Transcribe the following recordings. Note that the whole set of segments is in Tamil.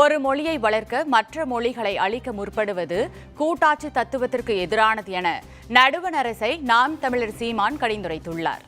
ஒரு மொழியை வளர்க்க மற்ற மொழிகளை அழிக்க முற்படுவது கூட்டாட்சி தத்துவத்திற்கு எதிரானது என நடுவண் அரசை நாம் தமிழர் சீமான் கடிந்துரைத்துள்ளார்.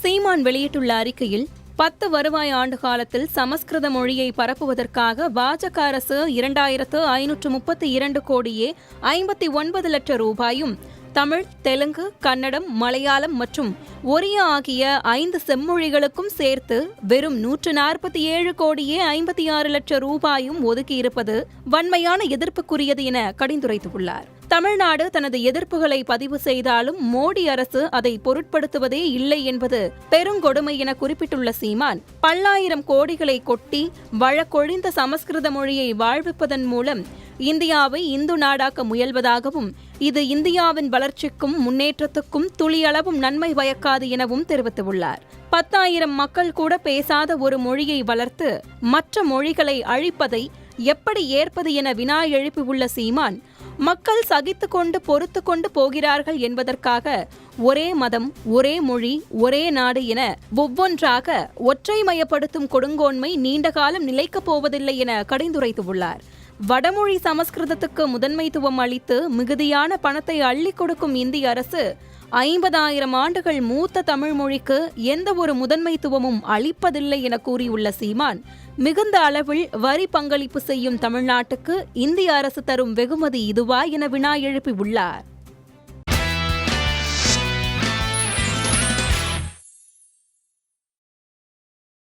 சீமான் வெளியிட்டுள்ள அறிக்கையில் பத்து வருவாய் ஆண்டு காலத்தில் சமஸ்கிருத மொழியை பரப்புவதற்காக பாஜக அரசு இரண்டாயிரத்து ஐநூற்று முப்பத்தி இரண்டு கோடியே ஐம்பத்தி ஒன்பது லட்சம் ரூபாயும் தமிழ் தெலுங்கு கன்னடம் மலையாளம் மற்றும் ஒரியா ஆகிய ஐந்து செம்மொழிகளுக்கும் சேர்த்து வெறும் நூற்று நாற்பத்தி ஏழு கோடியே ஐம்பத்தி ஆறு லட்சம் ரூபாயும் ஒதுக்கியிருப்பது வன்மையான எதிர்ப்புக்குரியது என கடிந்துரைத்துள்ளார். தமிழ்நாடு தனது எதிர்ப்புகளை பதிவு செய்தாலும் மோடி அரசு அதை பொருட்படுத்துவதே இல்லை என்பது பெருங்கொடுமை என குறிப்பிட்டுள்ள சீமான் பல்லாயிரம் கோடிகளை கொட்டி வழக்கொழிந்த சமஸ்கிருத மொழியை வாழ்விப்பதன் மூலம் இந்தியாவை இந்து நாடாக்க முயல்வதாகவும் இது இந்தியாவின் வளர்ச்சிக்கும் முன்னேற்றத்துக்கும் துளியளவும் நன்மை பயக்காது எனவும் தெரிவித்துள்ளார். பத்தாயிரம் மக்கள் கூட பேசாத ஒரு மொழியை வளர்த்து மற்ற மொழிகளை அழிப்பதை எப்படி ஏற்பது என வினா எழுப்பியுள்ள சீமான் மக்கள் சகித்து கொண்டு பொறுத்து கொண்டு போகிறார்கள் என்பதற்காக ஒரே மதம் ஒரே மொழி ஒரே நாடு என ஒவ்வொன்றாக ஒற்றைமயப்படுத்தும் கொடுங்கோன்மை நீண்ட காலம் நிலைக்கப் போவதில்லை என கடிந்துரைத்துள்ளார். வடமொழி சமஸ்கிருதத்துக்கு முதன்மைத்துவம் அளித்து மிகுதியான பணத்தை அள்ளிக் கொடுக்கும் இந்திய அரசு ஐம்பதாயிரம் ஆண்டுகள் மூத்த தமிழ் மொழிக்கு எந்த ஒரு முதன்மைத்துவமும் அளிப்பதில்லை என கூறியுள்ள சீமான் மிகுந்த அளவில் வரி பங்களிப்பு செய்யும் தமிழ்நாட்டுக்கு இந்திய அரசு தரும் வெகுமதி இதுவா என வினா எழுப்பியுள்ளார்.